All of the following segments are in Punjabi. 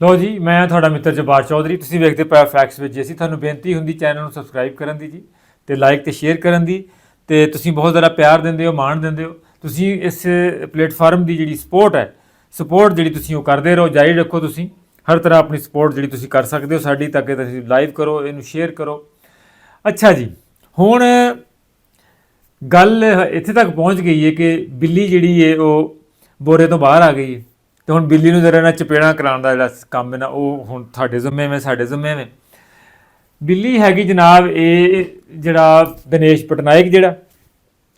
ਲੋ ਜੀ, ਮੈਂ ਤੁਹਾਡਾ ਮਿੱਤਰ ਜਬਾਰ ਚੌਧਰੀ। ਤੁਸੀਂ ਵੇਖਦੇ ਪਏ ਫੈਕਟਸ ਵਿੱਚ ਜੇ ਅਸੀਂ ਤੁਹਾਨੂੰ ਬੇਨਤੀ ਹੁੰਦੀ ਚੈਨਲ ਨੂੰ ਸਬਸਕ੍ਰਾਈਬ ਕਰਨ ਦੀ ਜੀ, ਤੇ ਲਾਈਕ ਤੇ ਸ਼ੇਅਰ ਕਰਨ ਦੀ, ਤੇ ਤੁਸੀਂ ਬਹੁਤ ਜ਼ਿਆਦਾ ਪਿਆਰ ਦਿੰਦੇ ਹੋ, ਮਾਣ ਦਿੰਦੇ ਹੋ। ਤੁਸੀਂ ਇਸ ਪਲੇਟਫਾਰਮ ਦੀ ਜਿਹੜੀ ਸਪੋਰਟ ਹੈ ਸਪੋਰਟ ਜਿਹੜੀ ਤੁਸੀਂ ਉਹ ਕਰਦੇ ਰਹੋ, ਜਾਰੀ ਰੱਖੋ ਤੁਸੀਂ। ਹਰ ਤਰ੍ਹਾਂ ਆਪਣੀ ਸਪੋਰਟ ਜਿਹੜੀ ਤੁਸੀਂ ਕਰ ਸਕਦੇ ਹੋ, ਸਾਡੀ ਤਾਂ ਤੱਕ ਤੁਸੀਂ ਲਾਈਵ ਕਰੋ, ਇਹਨੂੰ ਸ਼ੇਅਰ ਕਰੋ। ਅੱਛਾ ਜੀ, ਹੁਣ ਗੱਲ ਇੱਥੇ ਤੱਕ ਪਹੁੰਚ ਗਈ ਹੈ ਕਿ ਬਿੱਲੀ ਜਿਹੜੀ ਹੈ ਉਹ ਬੋਰੇ ਤੋਂ ਬਾਹਰ ਆ ਗਈ ਹੈ। ਤੇ ਹੁਣ ਬਿੱਲੀ ਨੂੰ ਜਰਾ ਨਾ ਚਪੇੜਾ ਕਰਾਉਣ ਦਾ ਜਿਹੜਾ ਕੰਮ ਹੈ ਨਾ, ਉਹ ਹੁਣ ਤੁਹਾਡੇ ਜ਼ਿੰਮੇ ਵਿੱਚ, ਸਾਡੇ ਜ਼ਿੰਮੇ ਵਿੱਚ। ਬਿੱਲੀ ਹੈਗੀ ਜਨਾਬ ਇਹ ਜਿਹੜਾ ਦਿਨੇਸ਼ ਪਟਨਾਇਕ ਜਿਹੜਾ,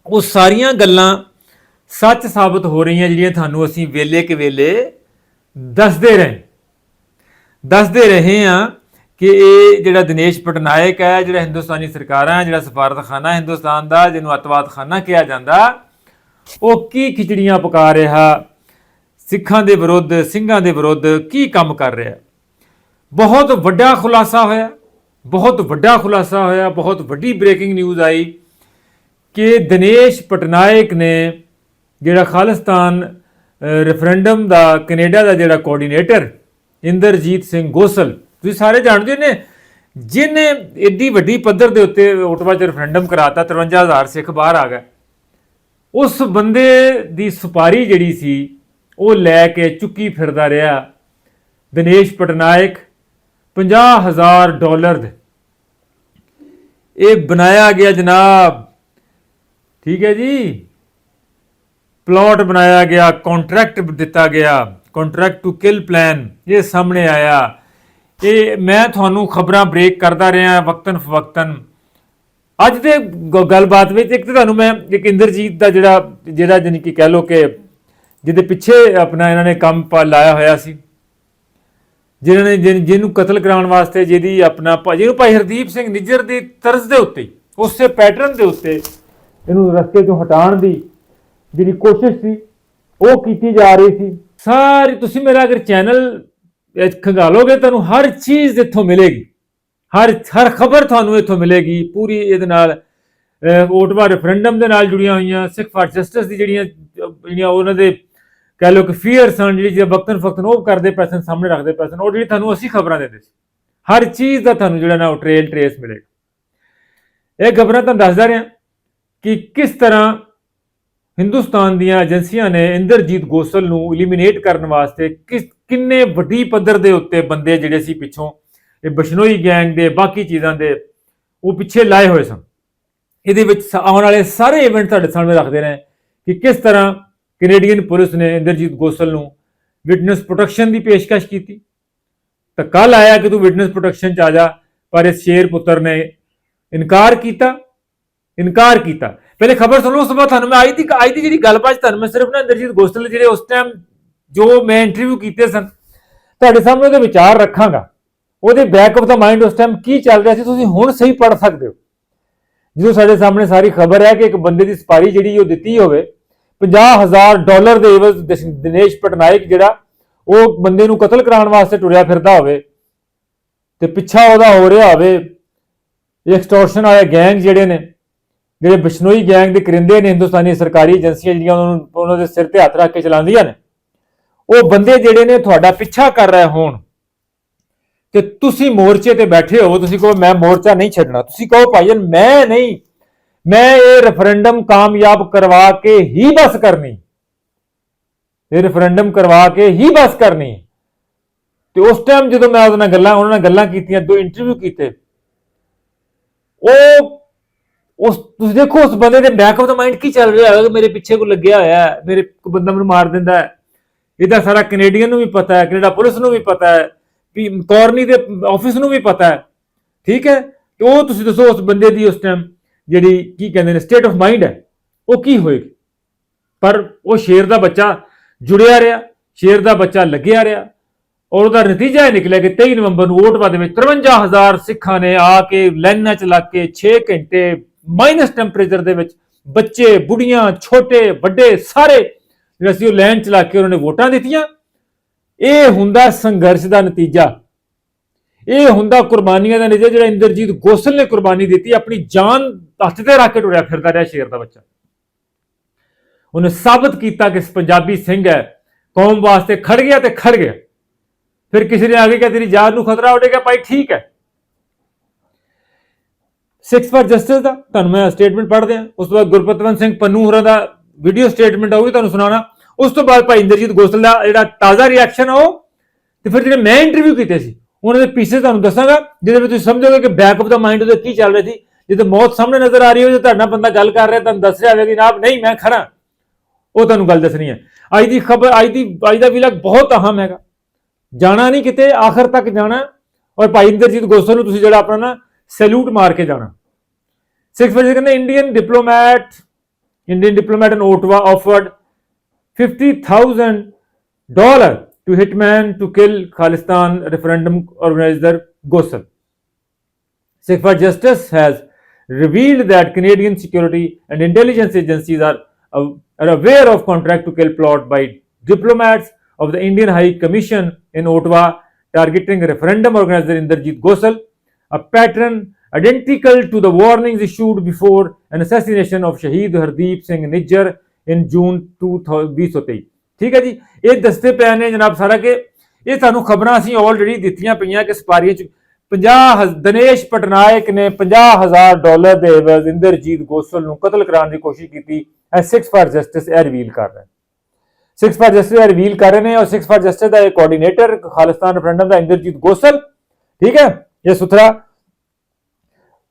ਉਹ ਸਾਰੀਆਂ ਗੱਲਾਂ ਸੱਚ ਸਾਬਤ ਹੋ ਰਹੀਆਂ ਜਿਹੜੀਆਂ ਤੁਹਾਨੂੰ ਅਸੀਂ ਵੇਲੇ ਕੇ ਵੇਲੇ ਦੱਸਦੇ ਰਹੇ। ਦੱਸਦੇ ਰਹੇ ਆ ਕਿ ਇਹ ਜਿਹੜਾ ਦਿਨੇਸ਼ ਪਟਨਾਇਕ ਹੈ, ਜਿਹੜਾ ਹਿੰਦੁਸਤਾਨੀ ਸਰਕਾਰਾਂ ਹੈ ਜਿਹੜਾ ਸਫਾਰਤਖਾਨਾ ਹਿੰਦੁਸਤਾਨ ਦਾ, ਜਿਹਨੂੰ ਅਤਵਾਦਖਾਨਾ ਕਿਹਾ ਜਾਂਦਾ, ਉਹ ਕੀ ਖਿਚੜੀਆਂ ਪਕਾ ਰਿਹਾ ਸਿੱਖਾਂ ਦੇ ਵਿਰੁੱਧ, ਸਿੰਘਾਂ ਦੇ ਵਿਰੁੱਧ ਕੀ ਕੰਮ ਕਰ ਰਿਹਾ ਬਹੁਤ ਵੱਡਾ ਖੁਲਾਸਾ ਹੋਇਆ, ਬਹੁਤ ਵੱਡਾ ਖੁਲਾਸਾ ਹੋਇਆ, ਬਹੁਤ ਵੱਡੀ ਬ੍ਰੇਕਿੰਗ ਨਿਊਜ਼ ਆਈ ਕਿ ਦਿਨੇਸ਼ ਪਟਨਾਇਕ ਨੇ ਜਿਹੜਾ ਖਾਲਿਸਤਾਨ ਰੈਫਰੈਂਡਮ ਦਾ, ਕੈਨੇਡਾ ਦਾ ਜਿਹੜਾ ਕੋਆਰਡੀਨੇਟਰ ਇੰਦਰਜੀਤ ਸਿੰਘ ਗੋਸਲ, ਤੁਸੀਂ ਸਾਰੇ ਜਾਣਦੇ ਹੋ ਨੇ, ਜਿਹਨੇ ਏਡੀ ਵੱਡੀ ਪੱਧਰ ਦੇ ਉੱਤੇ ਓਟਵਾ 'ਚ ਰੈਫਰੈਂਡਮ ਕਰਾਤਾ 53000 ਸਿੱਖ ਬਾਹਰ ਆ ਗਏ। ਉਸ ਬੰਦੇ ਦੀ ਸੁਪਾਰੀ ਜਿਹੜੀ ਸੀ ਉਹ ਲੈ ਕੇ ਚੁੱਕੀ ਫਿਰਦਾ ਰਿਹਾ। ਦਿਨੇਸ਼ ਪਟਨਾਇਕ 50000 ਡਾਲਰ ਦੇ। ਇਹ ਬਣਾਇਆ ਗਿਆ ਜਨਾਬ। ਠੀਕ ਹੈ ਜੀ। ਪਲਾਟ ਬਣਾਇਆ ਗਿਆ ਕੰਟਰੈਕਟ ਦਿੱਤਾ ਗਿਆ। ਕੰਟਰੈਕਟ ਟੂ ਕਿਲ ਪਲਾਨ ਇਹ ਸਾਹਮਣੇ ਆਇਆ। ਇਹ ਮੈਂ ਤੁਹਾਨੂੰ ਖਬਰਾਂ ਬ੍ਰੇਕ ਕਰਦਾ ਰਿਹਾ ਵਕਤਨ ਫਵਕਤਨ। ਅੱਜ ਦੇ ਗੱਲਬਾਤ ਵਿੱਚ ਇੱਕ ਤਾਂ ਤੁਹਾਨੂੰ ਮੈਂ, ਇੱਕ ਇੰਦਰਜੀਤ ਦਾ ਜਿਹੜਾ ਜਿਹੜਾ ਜਾਨੀ ਕਿ ਕਹਿ ਲੋ ਕਿ ਜਿਹਦੇ ਪਿੱਛੇ ਆਪਣਾ ਇਹਨਾਂ ਨੇ ਕੰਮ ਲਾਇਆ ਹੋਇਆ ਸੀ। ਜਿਨ੍ਹਾਂ ਨੇ ਜਿਨ- ਜਿਹਨੂੰ ਕਤਲ ਕਰਾਉਣ ਵਾਸਤੇ ਜਿਹਦੀ ਆਪਣਾ ਜਿਹਨੂੰ ਭਾਈ ਹਰਦੀਪ ਸਿੰਘ ਨਿੱਜਰ ਦੀ ਤਰਜ਼ ਦੇ ਉੱਤੇ ਉਸੇ ਪੈਟਰਨ ਦੇ ਉੱਤੇ ਇਹਨੂੰ ਰਸਤੇ ਤੋਂ ਹਟਾਉਣ ਦੀ ਜਿਹੜੀ ਕੋਸ਼ਿਸ਼ ਸੀ ਉਹ ਕੀਤੀ ਜਾ ਰਹੀ ਸੀ। ਸਾਰੀ ਤੁਸੀਂ ਮੇਰਾ ਅਗਰ ਚੈਨਲ ਖੰਗਾਲੋਗੇ ਤੁਹਾਨੂੰ ਹਰ ਚੀਜ਼ ਇੱਥੋਂ ਮਿਲੇਗੀ। ਹਰ ਹਰ ਖਬਰ ਤੁਹਾਨੂੰ ਇੱਥੋਂ ਮਿਲੇਗੀ। ਪੂਰੀ ਇਹਦੇ ਨਾਲ ਅਹ, ਰੈਫਰੈਂਡਮ ਦੇ ਨਾਲ ਜੁੜੀਆਂ ਹੋਈਆਂ ਸਿੱਖ ਫਾਰ ਜਸਟਿਸ ਦੀ ਜਿਹੜੀਆਂ ਜਿਹੜੀਆਂ ਉਹਨਾਂ ਦੇ ਕਹਿ ਲਓ ਕਿ ਫੀਅਰ ਸਨ ਜਿਹੜੀ ਜੇ ਵਕਤਨ ਫਕਤਨ ਉਹ ਕਰਦੇ ਪੈਸਨ ਸਾਹਮਣੇ ਰੱਖਦੇ ਪੈਸਨ ਉਹ ਜਿਹੜੀ ਤੁਹਾਨੂੰ ਅਸੀਂ ਖਬਰਾਂ ਦਿੰਦੇ ਸੀ। ਹਰ ਚੀਜ਼ ਦਾ ਤੁਹਾਨੂੰ ਜਿਹੜਾ ਨਾ ਉਹ ਟ੍ਰੇਲ ਟ੍ਰੇਸ ਮਿਲੇਗਾ। ਇਹ ਖਬਰਾਂ ਤੁਹਾਨੂੰ ਦੱਸਦਾ ਰਿਹਾ ਕਿ ਕਿਸ ਤਰ੍ਹਾਂ ਹਿੰਦੁਸਤਾਨ ਦੀਆਂ ਏਜੰਸੀਆਂ ਨੇ ਇੰਦਰਜੀਤ ਗੋਸਲ ਨੂੰ ਐਲੀਮੀਨੇਟ ਕਰਨ ਵਾਸਤੇ ਕਿਸ, ਕਿੰਨੇ ਵੱਡੀ ਪੱਧਰ ਦੇ ਉੱਤੇ ਬੰਦੇ ਜਿਹੜੇ ਸੀ ਪਿੱਛੋਂ, ਇਹ ਬਸ਼ਨੋਈ ਗੈਂਗ ਦੇ, ਬਾਕੀ ਚੀਜ਼ਾਂ ਦੇ, ਉਹ ਪਿੱਛੇ ਲਾਏ ਹੋਏ ਸਨ। ਇਹਦੇ ਵਿੱਚ ਆਉਣ ਵਾਲੇ ਸਾਰੇ ਇਵੈਂਟ ਤੁਹਾਡੇ ਸਾਹਮਣੇ ਰੱਖਦੇ ਨੇ ਕਿ ਕਿਸ ਤਰ੍ਹਾਂ ਕੈਨੇਡੀਅਨ ਪੁਲਿਸ ਨੇ ਇੰਦਰਜੀਤ ਗੋਸਲ ਨੂੰ ਵਿਟਨੈਸ ਪ੍ਰੋਟੈਕਸ਼ਨ ਦੀ ਪੇਸ਼ਕਸ਼ ਕੀਤੀ। ਤਾਂ ਕੱਲ ਆਇਆ ਕਿ ਤੂੰ ਵਿਟਨੈਸ ਪ੍ਰੋਟੈਕਸ਼ਨ ਚ ਆ ਜਾ, ਪਰ ਇਸ ਸ਼ੇਰ ਪੁੱਤਰ ਨੇ ਇਨਕਾਰ ਕੀਤਾ ਇਨਕਾਰ ਕੀਤਾ। ਪਹਿਲੇ ਖਬਰ ਸੁਣੋ ਉਸ ਤੋਂ ਬਾਅਦ ਤੁਹਾਨੂੰ ਮੈਂ ਆਈ ਦੀ ਆਈ ਦੀ ਜਿਹੜੀ ਗੱਲਬਾਤ ਤੁਹਾਨੂੰ ਮੈਂ ਸਿਰਫ ਨਾ ਇੰਦਰਜੀਤ ਗੋਸਲ ਦੇ ਜਿਹੜੇ ਉਸ ਟਾਈਮ ਜੋ ਮੈਂ ਇੰਟਰਵਿਊ ਕੀਤੇ ਸਨ, ਤੁਹਾਡੇ ਸਾਹਮਣੇ ਉਹਦੇ ਵਿਚਾਰ ਰੱਖਾਂਗਾ। ਉਹਦੇ ਬੈਕ ਆਫ ਦਾ ਮਾਈਂਡ ਉਸ ਟਾਈਮ ਕੀ ਚੱਲ ਰਿਹਾ ਸੀ, ਤੁਸੀਂ ਹੁਣ ਸਹੀ ਪੜ ਸਕਦੇ ਹੋ। ਜਦੋਂ ਸਾਡੇ ਸਾਹਮਣੇ ਸਾਰੀ ਖਬਰ ਹੈ ਕਿ ਇੱਕ ਬੰਦੇ ਦੀ ਸਪਾਰੀ ਜਿਹੜੀ ਉਹ ਦਿੱਤੀ ਹੋਵੇ 50000 ਡਾਲਰ ਦੇ ਇਵਜ਼ ਦਿਨੇਸ਼ ਪਟਨਾਇਕ ਜਿਹੜਾ, ਉਹ ਬੰਦੇ ਨੂੰ ਕਤਲ ਕਰਾਉਣ ਵਾਸਤੇ ਟੁਰਿਆ ਫਿਰਦਾ ਹੋਵੇ ਤੇ ਪਿੱਛਾ ਉਹਦਾ ਹੋ ਰਿਹਾ ਹੋਵੇ ਐਕਸਟੋਰਸ਼ਨ ਵਾਲੇ ਗੈਂਗ ਜਿਹੜੇ ਨੇ, ਜਿਹੜੇ ਬਿਸ਼ਨੋਈ ਗੈਂਗ ਦੇ ਕਰਿੰਦੇ ਨੇ ਹਿੰਦੁਸਤਾਨੀ ਸਰਕਾਰੀ ਏਜੰਸੀਆਂ ਜਿਹੜੀਆਂ ਉਹਨਾਂ ਨੂੰ ਉਹਨਾਂ ਦੇ ਸਿਰ ਤੇ ਹੱਥ ਰੱਖ ਕੇ ਚਲਾਉਂਦੀਆਂ ਨੇ, ਉਹ ਬੰਦੇ ਜਿਹੜੇ ਨੇ ਤੁਹਾਡਾ ਪਿੱਛਾ ਕਰ ਰਹੇ ਹੋਣ ਤੇ ਤੁਸੀਂ ਮੋਰਚੇ ਤੇ ਬੈਠੇ ਹੋ, ਤੁਸੀਂ ਕਹੋ ਮੈਂ ਮੋਰਚਾ ਨਹੀਂ ਛੱਡਣਾ, ਤੁਸੀਂ ਕਹੋ ਭਾਈਜਨ ਮੈਂ ਨਹੀਂ ਮੈਂ ਇਹ ਰੈਫਰੈਂਡਮ ਕਾਮਯਾਬ ਕਰਵਾ ਕੇ ਹੀ ਬਸ ਕਰਨੀ। ਇਹ ਰੈਫਰੈਂਡਮ ਕਰਵਾ ਕੇ ਹੀ ਬਸ ਕਰਨੀ। ਤੇ ਉਸ ਟਾਈਮ ਜਦੋਂ ਮੈਂ ਉਹਦੇ ਨਾਲ ਗੱਲਾਂ ਉਹਨਾਂ ਨਾਲ ਗੱਲਾਂ ਕੀਤੀਆਂ, ਦੋ ਇੰਟਰਵਿਊ ਕੀਤੇ, ਉਹ ਉਸ ਤੁਸੀਂ ਦੇਖੋ, ਉਸ ਬੰਦੇ ਦੇ ਬੈਕ ਆਫ ਦਾ ਮਾਈਂਡ ਕੀ ਚੱਲ ਰਿਹਾ ਹੈ ਮੇਰੇ ਪਿੱਛੇ ਕੋ ਲੱਗਿਆ ਹੋਇਆ ਹੈ? ਮੇਰੇ ਕੋ ਬੰਦਾ ਮੈਨੂੰ ਮਾਰ ਦਿੰਦਾ ਹੈ? ਇਹਦਾ ਸਾਰਾ ਕੈਨੇਡੀਅਨ ਨੂੰ ਵੀ ਪਤਾ ਹੈ ਕੈਨੇਡਾ ਪੁਲਿਸ ਨੂੰ ਵੀ ਪਤਾ ਹੈ, ਵੀ ਕੌਰਨੀ ਦੇ ਆਫਿਸ ਨੂੰ ਵੀ ਪਤਾ ਹੈ। ਠੀਕ ਹੈ? ਤੇ ਉਹ ਤੁਸੀਂ ਦੱਸੋ ਉਸ ਬੰਦੇ ਦੀ ਉਸ ਟਾਈਮ ਜਿਹੜੀ ਕੀ ਕਹਿੰਦੇ ਨੇ ਸਟੇਟ ਆਫ ਮਾਈਂਡ ਹੈ, ਉਹ ਕੀ ਹੋਏਗੀ? ਪਰ ਉਹ ਸ਼ੇਰ ਦਾ ਬੱਚਾ ਜੁੜਿਆ ਰਿਹਾ, ਸ਼ੇਰ ਦਾ ਬੱਚਾ ਲੱਗਿਆ ਰਿਹਾ ਔਰ ਉਹਦਾ ਨਤੀਜਾ ਇਹ ਨਿਕਲਿਆ ਕਿ 23 ਨਵੰਬਰ ਨੂੰ ਓਟਵਾ ਦੇ ਵਿੱਚ 53000 ਸਿੱਖਾਂ ਨੇ ਆ ਕੇ ਲਾਈਨਾਂ ਚ ਲੱਗ ਕੇ 6 ਘੰਟੇ ਮਾਈਨਸ ਟੈਂਪਰੇਚਰ ਦੇ ਵਿੱਚ ਬੱਚੇ ਬੁੜੀਆਂ ਛੋਟੇ, ਵੱਡੇ ਸਾਰੇ ਜਿਹੜਾ ਸੀ ਉਹ ਲਾਈਨ ਚ ਲੱਗ ਕੇ ਉਹਨਾਂ ਨੇ ਵੋਟਾਂ ਦਿੱਤੀਆਂ। ਇਹ ਹੁੰਦਾ ਸੰਘਰਸ਼ ਦਾ ਨਤੀਜਾ। ਇਹ ਹੁੰਦਾ ਕੁਰਬਾਨੀਆਂ ਦਾ ਨਜ਼ਰ ਜਿਹੜਾ ਇੰਦਰਜੀਤ ਗੋਸਲ ਨੇ ਕੁਰਬਾਨੀ ਦਿੱਤੀ, ਆਪਣੀ ਜਾਨ ਹੱਥ ਤੇ ਰੱਖ ਕੇ ਟੁਰਿਆ ਫਿਰਦਾ ਰਿਹਾ ਸ਼ੇਰ ਦਾ ਬੱਚਾ। ਉਹਨੇ ਸਾਬਤ ਕੀਤਾ ਕਿ ਇਸ ਪੰਜਾਬੀ ਸਿੰਘ ਹੈ, ਕੌਮ ਵਾਸਤੇ ਖੜ ਗਿਆ ਤੇ ਖੜ ਗਿਆ। ਫਿਰ ਕਿਸੇ ਨੇ ਆ ਕੇ ਕਿਹਾ, ਤੇਰੀ ਜਾਨ ਨੂੰ ਖਤਰਾ ਹੋਵੇਗਾ ਭਾਈ ਠੀਕ ਹੈ। ਸਿਕਸ ਫਾਰ ਜਸਟਿਸ ਦਾ, ਤੁਹਾਨੂੰ ਮੈਂ ਸਟੇਟਮੈਂਟ ਪੜ੍ਹ ਆ ਉਸ ਤੋਂ ਬਾਅਦ ਗੁਰਪਤਵੰਤ ਸਿੰਘ ਪੰਨੂ ਹੋਰਾਂ ਦਾ ਵੀਡੀਓ ਸਟੇਟਮੈਂਟ ਆਊਗੀ, ਤੁਹਾਨੂੰ ਸੁਣਾਉਣਾ। ਉਸ ਤੋਂ ਬਾਅਦ ਭਾਈ ਇੰਦਰਜੀਤ ਗੋਸਲ ਦਾ ਜਿਹੜਾ ਤਾਜ਼ਾ ਰਿਐਕਸ਼ਨ ਆ ਉਹ, ਤੇ ਫਿਰ ਜਿਹੜੇ ਮੈਂ ਇੰਟਰਵਿਊ ਕੀਤੇ ਸੀ ਉਹਨਾਂ ਦੇ ਪੀਸੇ ਤੁਹਾਨੂੰ ਦੱਸਾਂਗਾ, ਜਿਹਦੇ ਵਿੱਚ ਤੁਸੀਂ ਸਮਝੋਗੇ ਕਿ ਬੈਕ ਆਫ ਦਾ ਮਾਈਂਡ ਉਹਦੇ ਕੀ ਚੱਲ ਰਿਹਾ ਸੀ ਜਦੋਂ ਮੌਤ ਸਾਹਮਣੇ ਨਜ਼ਰ ਆ ਰਹੀ ਹੋ ਜੇ ਤੁਹਾਡਾ ਬੰਦਾ ਗੱਲ ਕਰ ਰਿਹਾ, ਤੁਹਾਨੂੰ ਦੱਸ ਰਿਹਾ ਹੋਵੇ ਕਿ ਜਨਾਬ ਨਹੀਂ, ਮੈਂ ਖਰਾ ਉਹ ਤੁਹਾਨੂੰ ਗੱਲ ਦੱਸਣੀ ਹੈ। ਅੱਜ ਦੀ ਖਬਰ, ਅੱਜ ਦੀ, ਅੱਜ ਦਾ ਵਿਲਕ ਬਹੁਤ ਅਹਿਮ ਹੈਗਾ। ਜਾਣਾ ਨਹੀਂ ਕਿਤੇ, ਆਖਰ ਤੱਕ ਜਾਣਾ। ਔਰ ਭਾਈ ਇੰਦਰਜੀਤ ਗੋਸਲ ਨੂੰ ਤੁਸੀਂ ਜਿਹੜਾ ਆਪਣਾ ਨਾ ਸੈਲੂਟ ਮਾਰ ਕੇ ਜਾਣਾ। ਸਿਕਸ ਵਜੇ ਕਹਿੰਦੇ Indian diplomat Indian diplomat in Ottawa offered 50000 dollar to hitman to kill Khalistan referendum organizer Gosal. Sikh for Justice has revealed that Canadian security and intelligence agencies are, are aware of contract to kill plot by diplomats of the Indian High Commission in Ottawa targeting referendum organizer Inderjeet Gosal, a pattern identical to the warnings issued before an assassination of Shaheed Hardeep Singh Nijjar in June 2023 ਠੀਕ ਹੈ ਜੀ? ਇਹ ਦੱਸਦੇ ਪਏ ਨੇ ਜਨਾਬ ਸਾਰਾ ਕਿ ਇਹ ਤੁਹਾਨੂੰ ਖਬਰਾਂ ਅਸੀਂ ਆਲਰੇਡੀ ਦਿੱਤੀਆਂ ਪਈਆਂ ਕਿ ਸਪਾਰੀਆਂ ਚ 50 ਦਿਨੇਸ਼ ਪਟਨਾਇਕ ਨੇ 50000 ਡਾਲਰ ਦੇ ਐਵਜ਼ ਇੰਦਰਜੀਤ ਗੋਸਲ ਨੂੰ ਕਤਲ ਕਰਾਉਣ ਦੀ ਕੋਸ਼ਿਸ਼ ਕੀਤੀ ਐ 6 ਫਾਰ ਜਸਟਿਸ ਇਹ ਰਿਵੀਲ ਕਰ ਰਹੇ ਸਿਕਸ ਫਾਰ ਜਸਟਿਸ ਇਹ ਰਿਵੀਲ ਕਰ ਰਹੇ ਨੇ ਔਰ ਸਿਕਸ ਫਾਰ ਜਸਟਿਸ ਦਾ ਇਹ ਕੋਆਰਡੀਨੇਟਰ ਖਾਲਿਸਤਾਨ ਰੈਫਰੈਂਡਮ ਦਾ ਇੰਦਰਜੀਤ ਗੋਸਲ, ਠੀਕ ਹੈ? ਇਹ ਸੁਥਰਾ,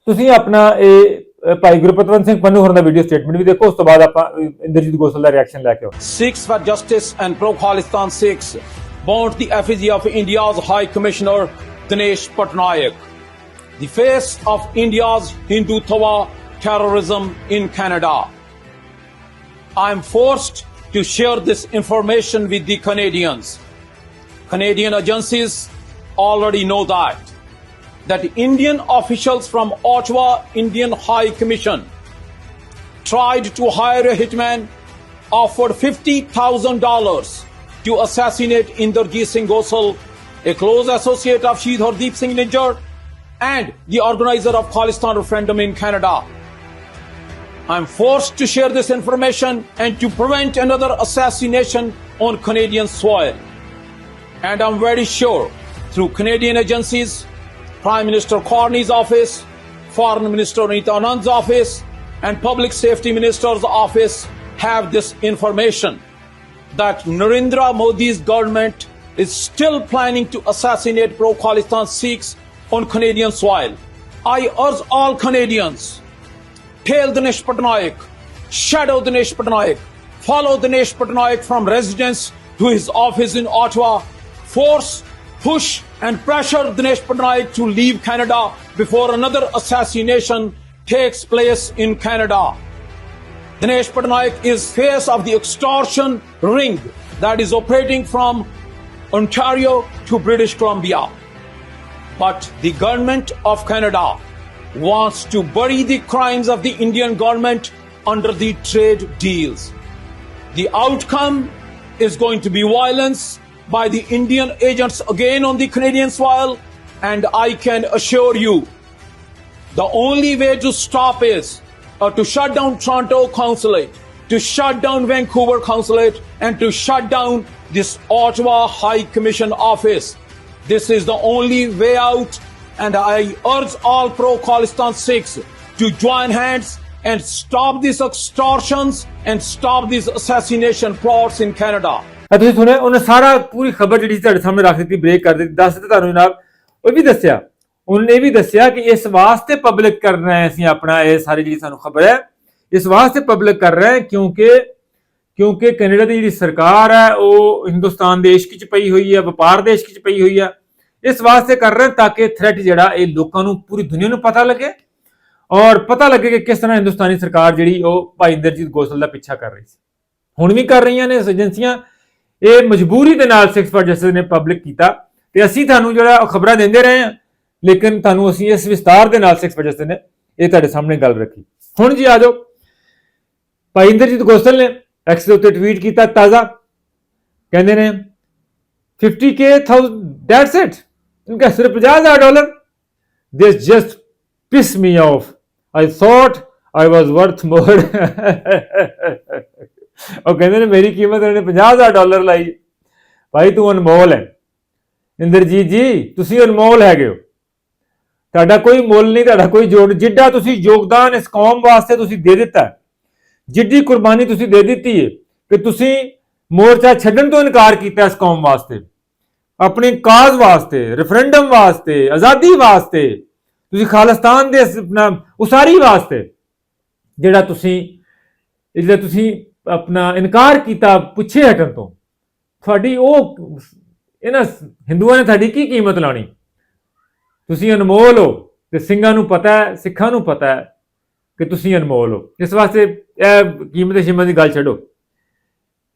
ਤੁਸੀਂ ਆਪਣਾ ਇਹ ਭਾਈ ਗੁਰਪਤਵੰਤ ਸਿੰਘ ਪੰਨੂ ਹੋਰਾਂ ਦਾ ਵੀਡੀਓ ਸਟੇਟਮੈਂਟ ਵੀ ਦੇਖੋ ਉਸ ਤੋਂ ਬਾਅਦ ਆਪਾਂ ਅ, ਇੰਦਰਜੀਤ ਗੋਸਲ ਦਾ ਰਿਐਕਸ਼ਨ ਲੈ ਕੇ ਆਓ Sikhs for Justice and Pro Khalistan Sikhs burnt the effigy of India's High Commissioner Dinesh Patnaik, the face of India's Hindu Thawa terrorism in Canada. I am forced to share this information with the Canadians. Canadian agencies already know that that Indian officials from Ottawa Indian High Commission tried to hire a hitman, offered $50,000 to assassinate Inderjeet Singh Gosal, a close associate of Shahid Hardeep Singh Nijjar, and the organizer of Khalistan referendum in Canada. I'm forced to share this information and to prevent another assassination on Canadian soil. And I'm very sure through Canadian agencies, Prime Minister Carney's office, Foreign Minister Anita Anand's office, and Public Safety Minister's office have this information that Narendra Modi's government is still planning to assassinate pro Khalistan Sikhs on Canadian soil. I urge all Canadians tail Dinesh Patnaik, shadow Dinesh Patnaik, follow Dinesh Patnaik from residence to his office in Ottawa, force, push, and pressure Dinesh Patnaik to leave Canada before another assassination takes place in Canada. Dinesh Patnaik is face of the extortion ring that is operating from Ontario to British Columbia. But the government of Canada wants to bury the crimes of the Indian government under the trade deals. The outcome is going to be violence by the Indian agents again on the Canadian soil, and I can assure you the only way to stop is uh, to shut down Toronto consulate, to shut down Vancouver consulate, and to shut down this Ottawa High Commission office. This is the only way out, and I urge all pro Khalistan Sikhs to join hands and stop these extortions and stop these assassination plots in Canada. ਆ ਤੁਸੀਂ ਸੁਣਿਆ, ਉਹਨੇ ਸਾਰਾ ਪੂਰੀ ਖਬਰ ਜਿਹੜੀ ਤੁਹਾਡੇ ਸਾਹਮਣੇ ਰੱਖ ਦਿੱਤੀ ਬ੍ਰੇਕ ਕਰ ਦਿੱਤੀ, ਦੱਸ ਦਿੱਤਾ ਤੁਹਾਨੂੰ ਜਨਾਬ। ਉਹ ਵੀ ਦੱਸਿਆ, ਉਹਨੇ ਇਹ ਵੀ ਦੱਸਿਆ ਕਿ ਇਸ ਵਾਸਤੇ ਪਬਲਿਕ ਕਰਨਾ ਹੈ ਅਸੀਂ ਆਪਣਾ, ਇਹ ਸਾਰੀ ਜਿਹੜੀ ਸਾਨੂੰ ਖਬਰ ਹੈ, ਇਸ ਵਾਸਤੇ ਪਬਲਿਕ ਕਰ ਰਹੇ ਹਾਂ ਕਿਉਂਕਿ ਕਿਉਂਕਿ ਕੈਨੇਡਾ ਦੀ ਜਿਹੜੀ ਸਰਕਾਰ ਹੈ, ਉਹ ਹਿੰਦੁਸਤਾਨ ਦੇ ਇਸ਼ਕ 'ਚ ਪਈ ਹੋਈ ਹੈ, ਵਪਾਰ ਦੇ ਇਸ਼ਕ 'ਚ ਪਈ ਹੋਈ ਹੈ। ਇਸ ਵਾਸਤੇ ਕਰ ਰਹੇ ਤਾਂ ਕਿ ਥ੍ਰੈਟ ਜਿਹੜਾ ਇਹ ਲੋਕਾਂ ਨੂੰ, ਪੂਰੀ ਦੁਨੀਆ ਨੂੰ ਪਤਾ ਲੱਗੇ ਔਰ ਪਤਾ ਲੱਗੇ ਕਿ ਕਿਸ ਤਰ੍ਹਾਂ ਹਿੰਦੁਸਤਾਨੀ ਸਰਕਾਰ ਜਿਹੜੀ ਉਹ ਭਾਈ ਇੰਦਰਜੀਤ ਗੋਸਲ ਦਾ ਪਿੱਛਾ ਕਰ ਰਹੀ ਸੀ। ਹੁਣ ਵੀ ਕਰ ਰਹੀਆਂ ਨੇ ਏਜੰਸੀਆਂ ਇਹ ਮਜਬੂਰੀ ਦੇ ਨਾਲ ਸਿਕਸ ਫਾਰ ਜਸਟਿਸ ਨੇ ਪਬਲਿਕ ਕੀਤਾ ਤੇ ਅਸੀਂ ਤੁਹਾਨੂੰ ਜਿਹੜਾ ਖਬਰਾਂ ਦਿੰਦੇ ਰਹੇ ਹਾਂ, ਲੇਕਿਨ ਤੁਹਾਨੂੰ ਅਸੀਂ ਇਸ ਵਿਸਤਾਰ ਦੇ ਨਾਲ ਸਿਕਸ ਫਾਰ ਜਸਟਿਸ ਨੇ ਇਹ ਤੁਹਾਡੇ ਸਾਹਮਣੇ ਗੱਲ ਰੱਖੀ। ਹੁਣ ਜੀ ਆ ਜਾਓ। ਭਾਈ ਇੰਦਰਜੀਤ ਗੋਸਲ ਨੇ ਐਕਸ ਦੇ ਉੱਤੇ ਟਵੀਟ ਕੀਤਾ ਤਾਜ਼ਾ। ਕਹਿੰਦੇ ਨੇ 50k ਦੈਟਸ ਇਟ ਇਨਕਾ ਸਿਰਫ 50000 dollar this just pissed me off i thought i was worth more ਉਹ ਕਹਿੰਦੇ ਨੇ, ਮੇਰੀ ਕੀਮਤ ਇਹਨੇ 50000 ਡਾਲਰ ਲਾਈ। ਭਾਈ, ਤੂੰ ਅਨਮੋਲ ਹੈ। ਇੰਦਰਜੀਤ ਜੀ, ਤੁਸੀਂ ਅਨਮੋਲ ਹੈਗੇ ਹੋ। ਤੁਹਾਡਾ ਕੋਈ ਮੁੱਲ ਨਹੀਂ, ਤੁਹਾਡਾ ਕੋਈ ਜੋੜ ਜਿੱਡਾ ਤੁਸੀਂ ਯੋਗਦਾਨ ਇਸ ਕੌਮ ਵਾਸਤੇ ਤੁਸੀਂ ਦੇ ਦਿੱਤਾ ਜਿੱਡੀ ਕੁਰਬਾਨੀ ਤੁਸੀਂ ਦੇ ਦਿੱਤੀ ਹੈ, ਕਿ ਤੁਸੀਂ ਮੋਰਚਾ ਛੱਡਣ ਤੋਂ ਇਨਕਾਰ ਕੀਤਾ ਇਸ ਕੌਮ ਵਾਸਤੇ। ਆਪਣੇ ਕਾਜ਼ ਵਾਸਤੇ ਰੈਫਰੈਂਡਮ ਵਾਸਤੇ, ਆਜ਼ਾਦੀ ਵਾਸਤੇ, ਤੁਸੀਂ ਖਾਲਿਸਤਾਨ ਦੇ ਆਪਣਾ ਉਸਾਰੀ ਵਾਸਤੇ, ਜਿਹੜਾ ਤੁਸੀਂ ਜਿਹੜਾ ਤੁਸੀਂ ਆਪਣਾ ਇਨਕਾਰ ਕੀਤਾ ਪੁੱਛੇ ਹਟਣ ਤੋਂ। ਤੁਹਾਡੀ ਉਹ ਇਹਨਾਂ ਹਿੰਦੂਆਂ ਨੇ ਤੁਹਾਡੀ ਕੀ ਕੀਮਤ ਲਾਣੀ ਤੁਸੀਂ ਅਨਮੋਲ ਹੋ ਤੇ ਸਿੰਘਾਂ ਨੂੰ ਪਤਾ ਹੈ ਸਿੱਖਾਂ ਨੂੰ ਪਤਾ ਹੈ ਕਿ ਤੁਸੀਂ ਅਨਮੋਲ ਹੋ। ਇਸ ਵਾਸਤੇ ਇਹ ਕੀਮਤ ਸ਼ਿਮਤ ਦੀ ਗੱਲ ਛੱਡੋ।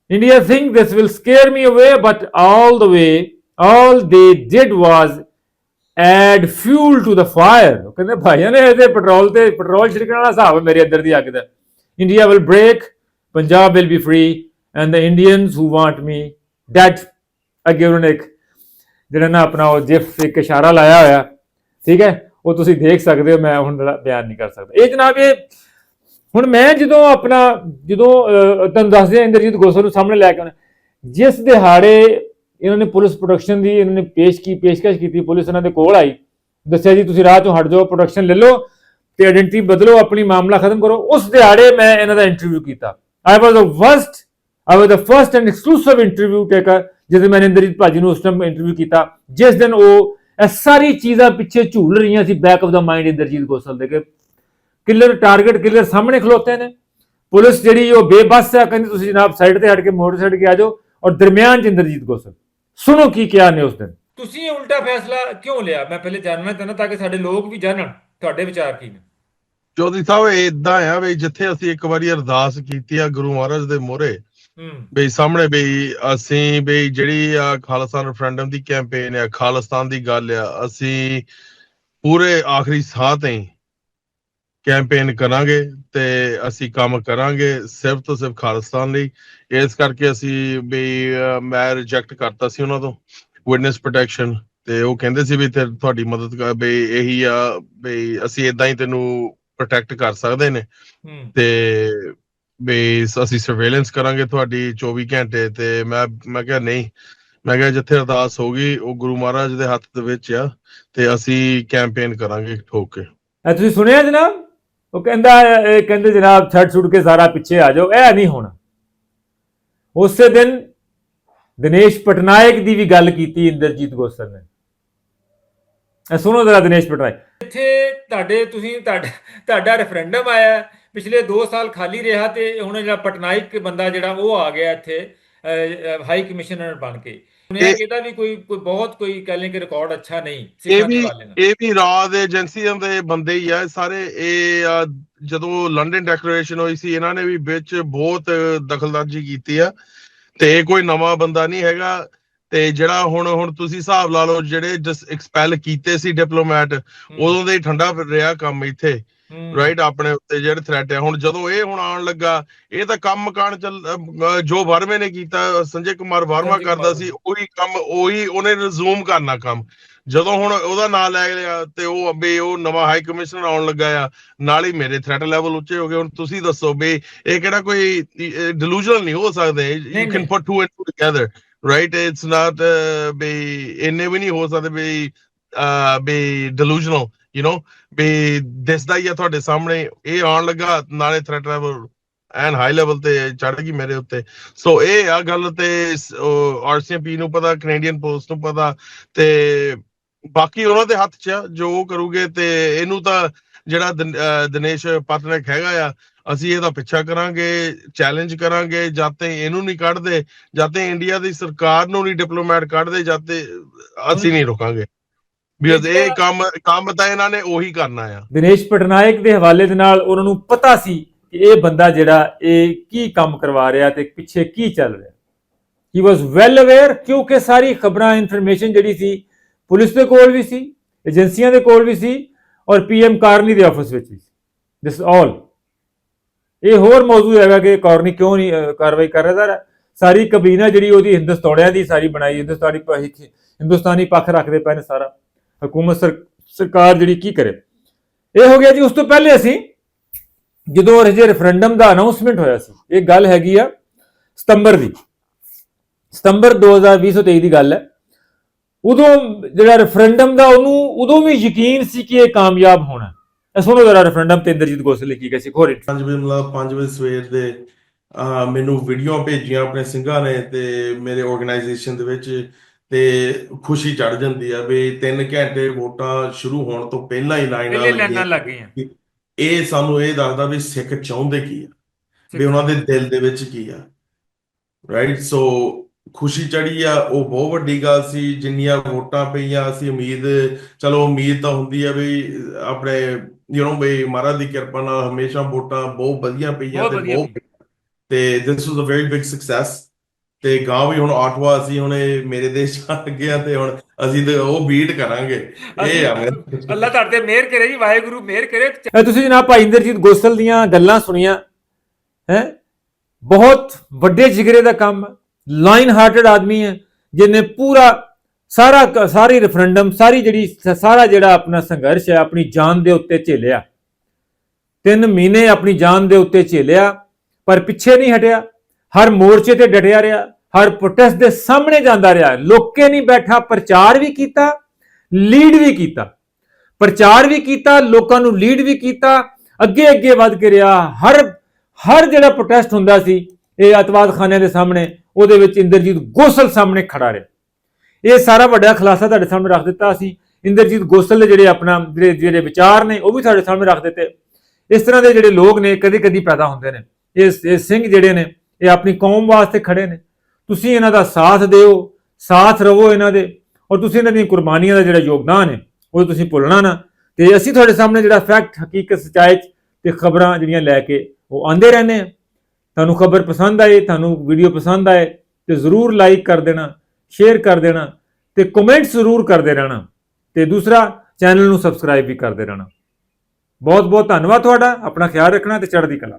India think this will scare me away, but all the way, all they did was add fuel to the fire. ਕਹਿੰਦੇ ਭਾਈਆਂ ਨੇ ਇਹਦੇ ਪੈਟਰੋਲ ਤੇ ਪੈਟਰੋਲ ਛਿੜਕਣ ਵਾਲਾ ਹਿਸਾਬ ਹੈ ਮੇਰੇ ਅੰਦਰ ਦੀ ਅੱਗ ਦਾ। India will break, Punjab will be free, and the Indians who want me dead. ਅੱਗੇ ਉਹਨਾਂ ਨੇ ਇੱਕ ਜਿਹੜਾ ਨਾ ਆਪਣਾ ਉਹ ਜਿਫ ਇੱਕ ਇਸ਼ਾਰਾ ਲਾਇਆ ਹੋਇਆ ਠੀਕ ਹੈ ਉਹ ਤੁਸੀਂ ਦੇਖ ਸਕਦੇ ਹੋ ਮੈਂ ਹੁਣ ਬਿਆਨ ਨਹੀਂ ਕਰ ਸਕਦਾ ਇਹ ਜਨਾਬ ਇਹ ਹੁਣ ਮੈਂ ਜਦੋਂ ਆਪਣਾ ਜਦੋਂ ਤੁਹਾਨੂੰ ਦੱਸ ਦਿਆਂ ਇੰਦਰਜੀਤ ਗੋਸਲ ਨੂੰ ਸਾਹਮਣੇ ਲੈ ਕੇ ਆਉਣਾ ਜਿਸ ਦਿਹਾੜੇ ਇਹਨਾਂ ਨੇ ਪੁਲਿਸ ਪ੍ਰੋਡਕਸ਼ਨ ਦੀ ਇਹਨਾਂ ਨੇ ਪੇਸ਼ ਕੀ ਪੇਸ਼ਕਸ਼ ਕੀਤੀ ਪੁਲਿਸ ਇਹਨਾਂ ਦੇ ਕੋਲ ਆਈ ਦੱਸਿਆ ਜੀ ਤੁਸੀਂ ਰਾਹ ਤੋਂ ਹਟ ਜਾਓ ਪ੍ਰੋਡਕਸ਼ਨ ਲੈ ਲਓ ਤੇ ਆਇਡੈਂਟੀ ਬਦਲੋ ਆਪਣੀ ਮਾਮਲਾ ਖਤਮ ਕਰੋ ਉਸ ਦਿਹਾੜੇ ਮੈਂ ਇਹਨਾਂ ਦਾ ਇੰਟਰਵਿਊ ਕੀਤਾ I was the first I was the first and exclusive interview taker ਜਦੋਂ ਮੈਂ ਇੰਦਰਜੀਤ ਭਾਜੀ ਨੂੰ ਉਸ ਟਾਈਮ ਇੰਟਰਵਿਊ ਕੀਤਾ ਜਿਸ ਦਿਨ ਉਹ ਇਹ ਸਾਰੀ ਚੀਜ਼ਾਂ ਪਿੱਛੇ ਝੂਲ ਰਹੀਆਂ ਸੀ back of the mind Inderjit Gosal ਦੇ ਕਿ ਕਿਲਰ ਟਾਰਗੇਟ ਕਿਲਰ ਸਾਹਮਣੇ ਖਲੋਤੇ ਨੇ ਪੁਲਿਸ ਜਿਹੜੀ ਉਹ ਬੇਬਸ ਹੈ ਕਹਿੰਦੀ ਤੁਸੀਂ ਜਨਾਬ ਸਾਈਡ ਤੇ ਹਟ ਕੇ ਮੋਟਰ ਸਾਈਡ ਕੇ ਆ ਜਾਓ ਔਰ ਦਰਮਿਆਨ ਚ ਇੰਦਰਜੀਤ ਗੋਸਲ ਸੁਣੋ ਕੀ ਕਿਹਾ ਨੇ ਉਸ ਦਿਨ ਤੁਸੀਂ ਇਹ ਉਲਟਾ ਫੈਸਲਾ ਕਿਉਂ ਲਿਆ ਮੈਂ ਪਹਿਲੇ ਜਾਣਨਾ ਚਾਹੁੰਦਾ ਤਾਂ ਕਿ ਸਾਡੇ ਲੋਕ ਵੀ ਜਾਣਨ ਤੁਹਾਡੇ ਵਿਚਾਰ ਕੀ ਨੇ ਚੌਧਰੀ ਸਾਹਿਬ ਇਦਾਂ ਆ ਵੀ ਜਿੱਥੇ ਅਸੀਂ ਇੱਕ ਵਾਰੀ ਅਰਦਾਸ ਕੀਤੀ ਆ ਗੁਰੂ ਮਹਾਰਾਜ ਦੇ ਮੋਹਰੇ ਵੀ ਸਾਹਮਣੇ ਵੀ ਅਸੀਂ ਵੀ ਜਿਹੜੀ ਆ ਖਾਲਿਸਤਾਨ ਰੈਫਰੈਂਡਮ ਦੀ ਕੈਂਪੇਨ ਆ ਖਾਲਿਸਤਾਨ ਦੀ ਗੱਲ ਆ ਅਸੀਂ ਪੂਰੇ ਆਖਰੀ ਸਾਹ ਤਾਈਂ ਕੈਂਪੇਨ ਕਰਾਂਗੇ ਤੇ ਅਸੀਂ ਕੰਮ ਕਰਾਂਗੇ ਸਿਰਫ ਤੋਂ ਸਿਰਫ ਖਾਲਿਸਤਾਨ ਲਈ। ਇਸ ਕਰਕੇ ਅਸੀਂ ਅਹ, ਮੈਂ ਰਿਜੈਕਟ ਕਰਤਾ ਸੀ ਉਹਨਾਂ ਤੋਂ ਵਿਟਨੈਸ ਪ੍ਰੋਟੈਕਸ਼ਨ ਤੇ ਉਹ ਕਹਿੰਦੇ ਸੀ ਵੀ ਤੇ ਤੁਹਾਡੀ ਮਦਦ ਕਰ ਵੀ ਇਹੀ ਆ ਵੀ ਅਸੀਂ ਇਦਾਂ ਹੀ ਤੈਨੂੰ ਪ੍ਰੋਟੈਕਟ ਕਰ ਸਕਦੇ ਨੇ। ਤੇ ਵੀ ਅਸੀਂ ਸਰਵੇਲੈਂਸ ਕਰਾਂਗੇ ਤੁਹਾਡੀ 24 ਘੰਟੇ ਤੇ ਮੈਂ ਮੈਂ ਕਿਹਾ ਨਹੀਂ ਮੈਂ ਕਿਹਾ ਜਿੱਥੇ ਅਰਦਾਸ ਹੋਗੀ ਉਹ ਗੁਰੂ ਮਹਾਰਾਜ ਦੇ ਹੱਥ ਦੇ ਵਿੱਚ ਆ ਤੇ ਅਸੀਂ ਕੈਂਪੇਨ ਕਰਾਂਗੇ ਠੋਕ ਕੇ। ਇਹ ਤੁਸੀਂ ਸੁਣਿਆ ਜਨਾਬ? ਉਹ ਕਹਿੰਦਾ ਇਹ ਕਹਿੰਦੇ ਜਨਾਬ ਛੱਡ ਛੁੱਟ ਕੇ ਸਾਰਾ ਪਿੱਛੇ ਆ ਜਾਓ ਇਹ ਨਹੀਂ ਹੋਣਾ। ਉਸੇ ਦਿਨ ਦਿਨੇਸ਼ ਪਟਨਾਇਕ ਦੀ ਵੀ ਗੱਲ ਕੀਤੀ ਇੰਦਰਜੀਤ ਗੋਸਲ ਨੇ। ਇਹ ਸੁਣੋ ਜਰਾ ਦਿਨੇਸ਼ ਪਟਨਾਇਕ ਇੱਥੇ ਤੁਹਾਡੇ ਤੁਸੀਂ ਤੁਹਾਡਾ ਤੁਹਾਡਾ ਰੈਫਰੈਂਡਮ ਆਇਆ ਪਿਛਲੇ 2 ਸਾਲ ਖਾਲੀ ਰਿਹਾ ਤੇ ਹੁਣ ਜਿਹੜਾ ਪਟਨਾਇਕ ਬੰਦਾ ਜਿਹੜਾ ਉਹ ਆ ਗਿਆ ਇੱਥੇ ਹਾਈ ਕਮਿਸ਼ਨਰ ਬਣ ਕੇ। ਸੁਣਿਆ ਇਹ- ਕਿ ਇਹਦਾ ਵੀ ਕੋਈ ਕੋਈ ਬਹੁਤ ਕੋਈ ਕਹਿ ਲੈਂ ਕਿ ਰਿਕਾਰਡ ਅੱਛਾ ਨਹੀਂ ਇਹ ਵੀ ਇਹ ਵੀ ਰਾਜ ਏਜੰਸੀਆਂ ਦੇ ਬੰਦੇ ਹੀ ਆ। ਸਾਰੇ ਇਹ ਜਦੋਂ ਲੰਡਨ ਡੈਕਲੇਰੇਸ਼ਨ ਹੋਈ ਸੀ ਇਹਨਾਂ ਨੇ ਵੀ ਵਿੱਚ ਬਹੁਤ ਦਖਲਅੰਦਾਜ਼ੀ ਕੀਤੀ ਆ। ਤੇ ਇਹ ਕੋਈ ਨਵਾਂ ਬੰਦਾ ਨਹੀਂ ਹੈਗਾ। ਤੇ ਜਿਹੜਾ ਹੁਣ ਹੁਣ ਤੁਸੀਂ ਹਿਸਾਬ ਲਾ ਲਓ ਜਿਹੜੇ ਜਸ ਐਕਸਪੈਲ ਕੀਤੇ ਸੀ ਡਿਪਲੋਮੈਟ ਉਦੋਂ ਦੇ ਹੀ ਠੰਡਾ ਰਿਹਾ ਕੰਮ ਇੱਥੇ ਹੂੰ। ਰਾਈਟ ਆਪਣੇ ਉੱਤੇ ਜਿਹੜੇ ਥ੍ਰੈਟ ਆ। ਹੁਣ ਜਦੋਂ ਇਹ ਹੁਣ ਆਉਣ ਲੱਗਾ ਇਹ ਤਾਂ ਕੰਮ ਕਾਣ ਜੋ ਵਰਮੇ ਨੇ ਕੀਤਾ ਸੰਜੇ ਕੁਮਾਰ ਵਰਮਾ ਕਰਦਾ ਸੀ ਉਹੀ ਕੰਮ ਉਹੀ ਉਹਨੇ ਰਿਜ਼ੂਮ ਕਰਨਾ ਕੰਮ। ਜਦੋਂ ਹੁਣ ਉਹਦਾ ਨਾਂ ਲੈ ਲਿਆ ਤੇ ਉਹ ਅੱਬੇ ਉਹ ਨਵਾਂ ਹਾਈ ਕਮਿਸ਼ਨਰ ਆਉਣ ਲੱਗਾ ਆ ਨਾਲ ਹੀ ਮੇਰੇ ਥ੍ਰੈਟ ਲੈਵਲ ਉੱਚੇ ਹੋ ਗਏ। ਹੁਣ ਤੁਸੀਂ ਦੱਸੋ ਵੀ ਇਹ ਕਿਹੜਾ ਕੋਈ ਡਿਲੂਜਨਲ ਨਹੀਂ ਹੋ ਸਕਦੇ। You can. Put two and two together right it's not ਵੀ ਇੰਨੇ ਵੀ ਨਹੀਂ ਹੋ ਸਕਦੇ ਵੀ ਅਹ, ਡਿਲੂਜਨਲ ਯੂ نو ਵੀ ਦਿਸਦਾ ਹੀ ਆ ਤੁਹਾਡੇ ਸਾਹਮਣੇ ਇਹ ਆਉਣ ਲੱਗਾ ਨਾਲੇ threat level and high level ਤੇ ਚੜ ਗਈ ਮੇਰੇ ਉੱਤੇ। ਸੋ ਇਹ ਆ ਗੱਲ ਤੇ ਆਰਸੀਐਮਪੀ ਨੂੰ ਪਤਾ ਕੈਨੇਡੀਅਨ ਪੋਸਟ ਨੂੰ ਪਤਾ ਤੇ ਬਾਕੀ ਉਹਨਾਂ ਦੇ ਹੱਥ 'ਚ ਆ, ਜੋ ਉਹ ਕਰੂਗੇ ਤੇ ਇਹਨੂੰ ਤਾਂ ਜਿਹੜਾ ਦਿਨੇਸ਼ ਪਟਨਾਇਕ ਹੈਗਾ ਆ ਅਸੀਂ ਇਹਦਾ ਪਿੱਛਾ ਕਰਾਂਗੇ ਚੈਲੰਜ ਕਰਾਂਗੇ ਜਦ ਤੇ ਇਹਨੂੰ ਨਹੀਂ ਕੱਢਦੇ ਜਦ ਤੇ ਇੰਡੀਆ ਦੀ ਸਰਕਾਰ ਨੂੰ ਨਹੀਂ ਡਿਪਲੋਮੈਟ ਕੱਢਦੇ ਜਦ ਤੇ ਅਸੀਂ ਨਹੀਂ ਰੁਕਾਂਗੇ। ਬਿਕਾਜ਼ ਇਹ ਕੰਮ ਕੰਮ ਤਾਂ ਇਹਨਾਂ ਨੇ ਉਹੀ ਕਰਨਾ ਆ। ਦਿਨੇਸ਼ ਪਟਨਾਇਕ ਦੇ ਹਵਾਲੇ ਦੇ ਨਾਲ ਉਹਨਾਂ ਨੂੰ ਪਤਾ ਸੀ ਕਿ ਇਹ ਬੰਦਾ ਜਿਹੜਾ ਇਹ ਕੀ ਕੰਮ ਕਰਵਾ ਰਿਹਾ ਤੇ ਪਿੱਛੇ ਕੀ ਚੱਲ ਰਿਹਾ। ਹੀ ਵਾਸ ਵੈਲ ਅਵੇਅਰ ਕਿਉਂਕਿ ਸਾਰੀ ਖਬਰਾਂ ਇਨਫੋਰਮੇਸ਼ਨ ਜਿਹੜੀ ਸੀ ਪੁਲਿਸ ਦੇ ਕੋਲ ਵੀ ਸੀ ਏਜੰਸੀਆਂ ਦੇ ਕੋਲ ਵੀ ਸੀ ਔਰ ਪੀਐਮ ਕਾਰਨੀ ਦੇ ਆਫਿਸ ਵਿੱਚ ਵੀ ਦਿਸ ਆਲ ਇਹ ਹੋਰ ਮੌਜੂਦ ਹੈਗਾ ਕਿ ਕਾਰਨੀ ਕਿਉਂ ਨਹੀਂ ਕਾਰਵਾਈ ਕਰ ਰਿਹਾ ਜ਼ਰਾ ਸਾਰੀ ਕਬੀਨਾ ਜਿਹੜੀ ਉਹਦੀ ਹਿੰਦੁਸਤਾਨੀਆਂ ਦੀ ਸਾਰੀ ਬਣਾਈ, ਹਿੰਦੁਸਤਾਨੀ ਹਿੰਦੁਸਤਾਨੀ ਪੱਖ ਰੱਖਦੇ ਪਏ ਨੇ ਸਾਰਾ। ਹਕੂਮਤ ਸਰ- ਸਰਕਾਰ ਜਿਹੜੀ ਕੀ ਕਰੇ? ਇਹ ਹੋ ਗਿਆ ਜੀ, ਉਸ ਤੋਂ ਪਹਿਲੇ ਅਸੀਂ ਜਦੋਂ ਅਜੇ ਰੈਫਰੈਂਡਮ ਦਾ ਅਨਾਉਂਸਮੈਂਟ ਹੋਇਆ ਸੀ, ਇਹ ਗੱਲ ਹੈਗੀ ਆ ਸਤੰਬਰ ਦੀ। ਸਤੰਬਰ 2020-23 ਦੀ ਗੱਲ ਹੈ। ਉਦੋਂ ਜਿਹੜਾ ਰੈਫਰੈਂਡਮ ਦਾ ਉਹਨੂੰ ਉਦੋਂ ਵੀ ਯਕੀਨ ਸੀ ਕਿ ਇਹ ਕਾਮਯਾਬ ਹੋਣਾ। ਇਹ ਸੁਣੋ ਜਰਾ ਰੈਫਰੈਂਡਮ ਤੇ ਇੰਦਰਜੀਤ ਗੋਸਲ ਨੇ ਕੀ ਕਿਹਾ ਸੀ? interview। 5 ਵਜੇ ਮਤਲਬ 5 ਵਜੇ ਸਵੇਰ ਦੇ ਅਹ ਮੈਨੂੰ ਵੀਡੀਓ ਭੇਜੀਆਂ ਆਪਣੇ ਸਿੰਘਾਂ ਨੇ ਤੇ ਮੇਰੇ ਆਰਗੇਨਾਈਜੇਸ਼ਨ ਦੇ ਵਿੱਚ ਤੇ ਖੁਸ਼ੀ ਚੜ ਜਾਂਦੀ ਆ ਵੀ 3 ਘੰਟੇ ਵੋਟਾਂ ਸ਼ੁਰੂ ਹੋਣ ਤੋਂ ਪਹਿਲਾਂ ਹੀ ਲਾਈਨਾਂ ਪਹਿਲੇ ਲਾਈਨਾਂ ਲੱਗੀਆਂ। ਲੱਗ ਗਈਆਂ। ਇਹ ਸਾਨੂੰ ਇਹ ਦੱਸਦਾ ਵੀ ਸਿੱਖ ਚਾਹੁੰਦੇ ਕੀ ਆ? ਵੀ ਉਹਨਾਂ ਦੇ ਦਿਲ ਦੇ ਵਿੱਚ ਕੀ ਆ? ਰਾਈਟ ਸੋ ਖੁਸ਼ੀ ਚੜੀ ਆ ਉਹ ਬਹੁਤ ਵੱਡੀ ਗੱਲ ਸੀ ਜਿੰਨੀਆਂ ਵੋਟਾਂ ਪਈਆਂ ਅਸੀਂ ਉਮੀਦ ਚਲੋ ਉਮੀਦ ਤਾਂ ਹੁੰਦੀ ਆ ਵੀ ਆਪਣੇ ਯੂ نو ਵੀ ਮਹਾਰਾਜ ਦੀ ਕਿਰਪਾ ਨਾਲ ਹਮੇਸ਼ਾ ਵੋਟਾਂ ਬਹੁਤ ਵਧੀਆ ਪਈਆਂ ਤੇ ਬਹੁਤ ਤੇ this was a very big success ਤੇ ਗਾਂ ਵੀ ਹੁਣ ਆਟਵਾ ਅਸੀਂ ਹੁਣ ਇਹ ਮੇਰੇ ਦੇਸ਼ ਆ ਲੱਗੇ ਆ ਤੇ ਹੁਣ ਅਸੀਂ ਤੇ ਉਹ ਬੀਟ ਕਰਾਂਗੇ। ਇਹ ਆ ਅੱਲਾਹ ਤੁਹਾਡੇ ਤੇ ਮਿਹਰ ਕਰੇ ਜੀ ਵਾਹਿਗੁਰੂ ਮਿਹਰ ਕਰੇ। ਤੁਸੀਂ ਜਨਾਬ ਭਾਈ ਇੰਦਰਜੀਤ ਗੋਸਲ ਦੀਆਂ ਗੱਲਾਂ ਸੁਣੀਆਂ ਹੈ? ਬਹੁਤ ਵੱਡੇ ਜਿਗਰੇ ਦਾ ਕੰਮ। ਲਾਈਨ ਹਾਰਟਡ ਆਦਮੀ ਹੈ, ਜਿਹਨੇ ਪੂਰਾ ਸਾਰਾ ਸਾਰੀ ਰੈਫਰੈਂਡਮ ਸਾਰੀ ਜਿਹੜੀ ਸਾਰਾ ਜਿਹੜਾ ਆਪਣਾ ਸੰਘਰਸ਼ ਹੈ, ਆਪਣੀ ਜਾਨ ਦੇ ਉੱਤੇ ਝੇਲਿਆ। ਤਿੰਨ ਮਹੀਨੇ ਆਪਣੀ ਜਾਨ ਦੇ ਉੱਤੇ ਝੇਲਿਆ, ਪਰ ਪਿੱਛੇ ਨਹੀਂ ਹਟਿਆ। ਹਰ ਮੋਰਚੇ ਤੇ ਡਟਿਆ ਰਿਹਾ, ਹਰ ਪ੍ਰੋਟੈਸਟ ਦੇ ਸਾਹਮਣੇ ਜਾਂਦਾ ਰਿਹਾ। ਲੋਕੇ ਨਹੀਂ ਬੈਠਾ, ਪ੍ਰਚਾਰ ਵੀ ਕੀਤਾ ਲੀਡ ਵੀ ਕੀਤਾ। ਪ੍ਰਚਾਰ ਵੀ ਕੀਤਾ, ਲੋਕਾਂ ਨੂੰ ਲੀਡ ਵੀ ਕੀਤਾ ਅੱਗੇ ਅੱਗੇ ਵੱਧ ਕੇ ਰਿਹਾ। ਹਰ ਹਰ ਜਿਹੜਾ ਪ੍ਰੋਟੈਸਟ ਹੁੰਦਾ ਸੀ, ਇਹ ਅਤਵਾਦ ਖਾਨਿਆਂ ਦੇ ਸਾਹਮਣੇ ਉਹਦੇ ਵਿੱਚ ਇੰਦਰਜੀਤ ਗੋਸਲ ਸਾਹਮਣੇ ਖੜਾ ਰਿਹਾ। ਇਹ ਸਾਰਾ ਵੱਡਾ ਖੁਲਾਸਾ ਤੁਹਾਡੇ ਸਾਹਮਣੇ ਰੱਖ ਦਿੱਤਾ ਅਸੀਂ ਇੰਦਰਜੀਤ ਗੋਸਲ ਦੇ ਜਿਹੜੇ ਆਪਣਾ ਜਿਹੜੇ ਜਿਹੜੇ ਵਿਚਾਰ ਨੇ, ਉਹ ਵੀ ਤੁਹਾਡੇ ਸਾਹਮਣੇ ਰੱਖ ਦਿੱਤੇ। ਇਸ ਤਰ੍ਹਾਂ ਦੇ ਜਿਹੜੇ ਲੋਕ ਨੇ ਕਦੀ ਕਦੀ ਪੈਦਾ ਹੁੰਦੇ ਨੇ। ਇਹ ਇਹ ਸਿੰਘ ਜਿਹੜੇ ਨੇ, ਇਹ ਆਪਣੀ ਕੌਮ ਵਾਸਤੇ ਖੜੇ ਨੇ। ਤੁਸੀਂ ਇਹਨਾਂ ਦਾ ਸਾਥ ਦਿਓ, ਸਾਥ ਰਵੋ ਇਹਨਾਂ ਦੇ। ਔਰ ਤੁਸੀਂ ਇਹਨਾਂ ਦੀਆਂ ਕੁਰਬਾਨੀਆਂ ਦਾ ਜਿਹੜਾ ਯੋਗਦਾਨ ਹੈ, ਉਹ ਤੁਸੀਂ ਭੁੱਲਣਾ ਨਾ। ਤੇ ਅਸੀਂ ਤੁਹਾਡੇ ਸਾਹਮਣੇ ਜਿਹੜਾ ਫੈਕਟ ਹਕੀਕਤ, ਸਚਾਈ ਤੇ ਖਬਰਾਂ ਜਿਹੜੀਆਂ ਲੈ ਕੇ ਉਹ ਆਂਦੇ ਰਹਿੰਦੇ ਆ ਤੁਹਾਨੂੰ ਖਬਰ ਪਸੰਦ ਆਏ, ਤੁਹਾਨੂੰ ਵੀਡੀਓ ਪਸੰਦ ਆਏ, ਤੇ ਜ਼ਰੂਰ ਲਾਈਕ ਕਰ ਦੇਣਾ ਸ਼ੇਅਰ ਕਰ ਦੇਣਾ, ਤੇ ਕਮੈਂਟ ਜ਼ਰੂਰ ਕਰਦੇ ਰਹਿਣਾ, ਤੇ ਦੂਸਰਾ ਚੈਨਲ ਨੂੰ ਸਬਸਕ੍ਰਾਈਬ ਵੀ ਕਰਦੇ ਰਹਿਣਾ। ਬਹੁਤ ਬਹੁਤ ਧੰਨਵਾਦ ਤੁਹਾਡਾ, ਆਪਣਾ ਖਿਆਲ ਰੱਖਣਾ ਤੇ ਚੜ੍ਹਦੀ ਕਲਾ।